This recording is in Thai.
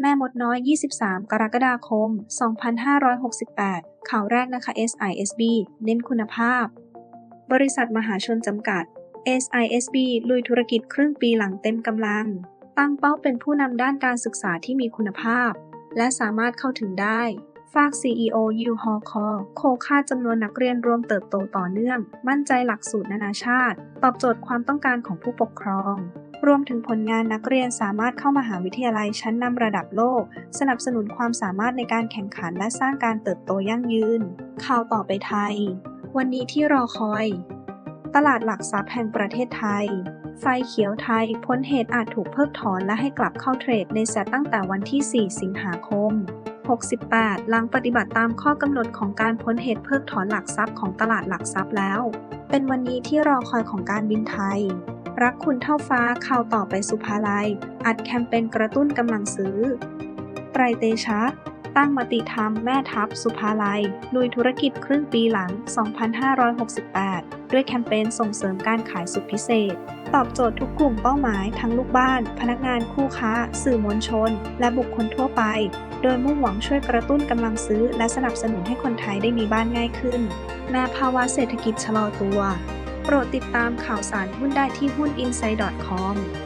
แม่มดน้อย 23 กรกฎาคม 2568 ข่าวแรกนะคะ SISB เน้นคุณภาพ บริษัทมหาชนจำกัด SISB ลุยธุรกิจครึ่งปีหลังเต็มกำลัง ตั้งเป้าเป็นผู้นำด้านการศึกษาที่มีคุณภาพ และสามารถเข้าถึงได้ ฝาก CEO ยูฮอคอโคค่าจำนวนนักเรียนรวมเติบโตต่อเนื่อง มั่นใจหลักสูตรนานาชาติ ตอบโจทย์ความต้องการของผู้ปกครอง รวมถึงผลงานนักเรียนสามารถเข้ามหาวิทยาลัยชั้นนำระดับโลก สนับสนุนความสามารถในการแข่งขันและสร้างการเติบโตยั่งยืน ข่าวต่อไปไทย วันนี้ที่รอคอย ตลาดหลักทรัพย์แห่งประเทศไทยไฟเขียวไทยพ้นเหตุอาจถูกเพิกถอนและให้กลับเข้าเทรดในแซตตั้งแต่วันที่ 4 สิงหาคม 68 หลังปฏิบัติตามข้อกำหนดของการพ้นเหตุเพิกถอนหลักทรัพย์ของตลาดหลักทรัพย์แล้ว เป็นวันนี้ที่รอคอยของการบินไทย รักคุณเท่าฟ้าข่าวต่อไปสุภาลัย อัดแคมเปญกระตุ้นกำลังซื้อ ไตรเตชะ ตั้งมติธรรมแม่ทัพสุภาลัยลุยธุรกิจครึ่งปีหลัง 2568 ด้วยแคมเปญส่งเสริมการขายสุดพิเศษ ตอบโจทย์ทุกกลุ่มเป้าหมายทั้งลูกบ้าน พนักงานคู่ค้า สื่อมวลชน และบุคคลทั่วไป โดยมุ่งหวังช่วยกระตุ้นกำลังซื้อ และสนับสนุนให้คนไทยได้มีบ้านง่ายขึ้นแม้ภาวะเศรษฐกิจชะลอตัว โปรดติดตามข่าวสารหุ้นได้ที่หุ้น i n s i d e c o m